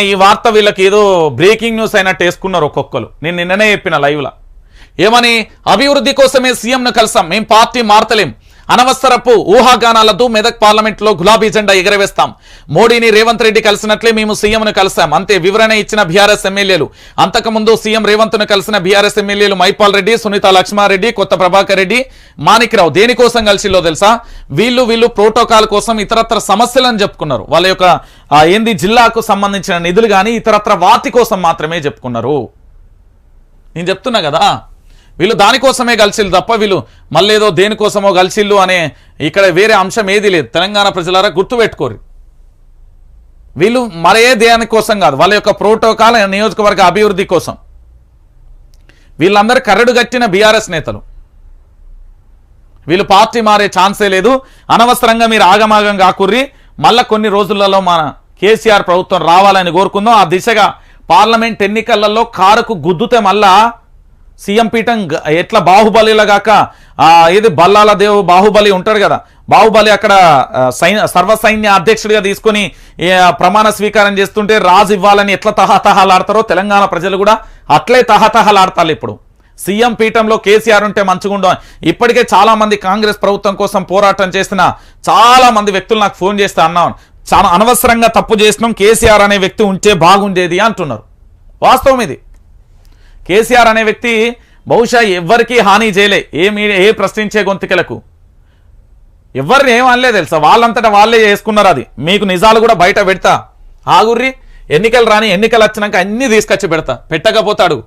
ఈ వార్త వీళ్ళకి ఏదో బ్రేకింగ్ న్యూస్ అయినట్టు వేసుకున్నారు ఒక్కొక్కరు. నేను నిన్ననే చెప్పిన లైవ్ లా ఏమని? అభివృద్ధి కోసమే సీఎంను కలిసాం. మేము పార్టీ మారతలేం. అనవసరపు ఊహాగానాలతో మెదక్ పార్లమెంట్లో గులాబీ జెండా ఎగరవేస్తాం. మోడీని రేవంత్ రెడ్డి కలిసినట్లే మేము సీఎంను కలిసాం. అంతే వివరణ ఇచ్చిన బీఆర్ఎస్ ఎమ్మెల్యేలు. అంతకుముందు సీఎం రేవంత్ను కలిసిన బీఆర్ఎస్ ఎమ్మెల్యేలు మైపాల్ రెడ్డి సునీత లక్ష్మారెడ్డి కొత్త ప్రభాకర్ రెడ్డి మాణిక్రావు. దేనికోసం కలిసిలో తెలుసా? వీళ్ళు వీళ్ళు ప్రోటోకాల్ కోసం ఇతరత్ర సమస్యలను చెప్పుకున్నారు. వాళ్ళ యొక్క ఏంది జిల్లాకు సంబంధించిన నిధులు కానీ ఇతరత్ర వాటి కోసం మాత్రమే చెప్పుకున్నారు. నేను చెప్తున్నా కదా? వీళ్ళు దానికోసమే కలిసిల్లు తప్ప వీళ్ళు మళ్ళీ దేనికోసమో కలిసిల్లు అనే ఇక్కడ వేరే అంశం ఏది లేదు. తెలంగాణ ప్రజలారా గుర్తుపెట్టుకోరు వీళ్ళు మరే దేనికోసం కాదు వాళ్ళ యొక్క ప్రోటోకాల్ నియోజకవర్గ అభివృద్ధి కోసం. వీళ్ళందరూ కరడు గట్టిన బీఆర్ఎస్ నేతలు. వీళ్ళు పార్టీ మారే ఛాన్సే లేదు. అనవసరంగా మీరు ఆగమాగం కాకుర్రి. మళ్ళా కొన్ని రోజులలో మన కేసీఆర్ ప్రభుత్వం రావాలని కోరుకుందాం. ఆ దిశగా పార్లమెంట్ ఎన్నికలలో కారుకు గుద్దుతే మళ్ళా సీఎం పీఠం ఎట్లా బాహుబలిలాగాక ఆ ఏది బల్లాల దేవు బాహుబలి ఉంటాడు కదా బాహుబలి అక్కడ సైన్య సర్వ అధ్యక్షుడిగా తీసుకొని ప్రమాణ స్వీకారం చేస్తుంటే రాజు ఇవ్వాలని ఎట్లా తహతహలాడతారో తెలంగాణ ప్రజలు కూడా అట్లే తహతహలాడతారు ఇప్పుడు. సీఎం పీఠంలో కేసీఆర్ ఉంటే మంచిగుండం ఇప్పటికే చాలామంది కాంగ్రెస్ ప్రభుత్వం కోసం పోరాటం చేసిన చాలామంది వ్యక్తులు నాకు ఫోన్ చేస్తే అన్నాను చాలా అనవసరంగా తప్పు చేసినాం కేసీఆర్ అనే వ్యక్తి ఉంటే బాగుండేది అంటున్నారు. వాస్తవం ఇది. కేసీఆర్ అనే వ్యక్తి బహుశా ఎవ్వరికీ హాని చేయలే. ఏ మీ ఏ ప్రశ్నించే గొంతుకలకు. ఎవరిని ఏం తెలుసా? వాళ్ళంతటా వాళ్ళే చేసుకున్నారు అది. మీకు నిజాలు కూడా బయట పెడతా. ఆగుర్రి ఎన్నికలు రాని ఎన్నికలు వచ్చినాక అన్నీ తీసుకొచ్చి పెడతా. పెట్టకపోతాడు.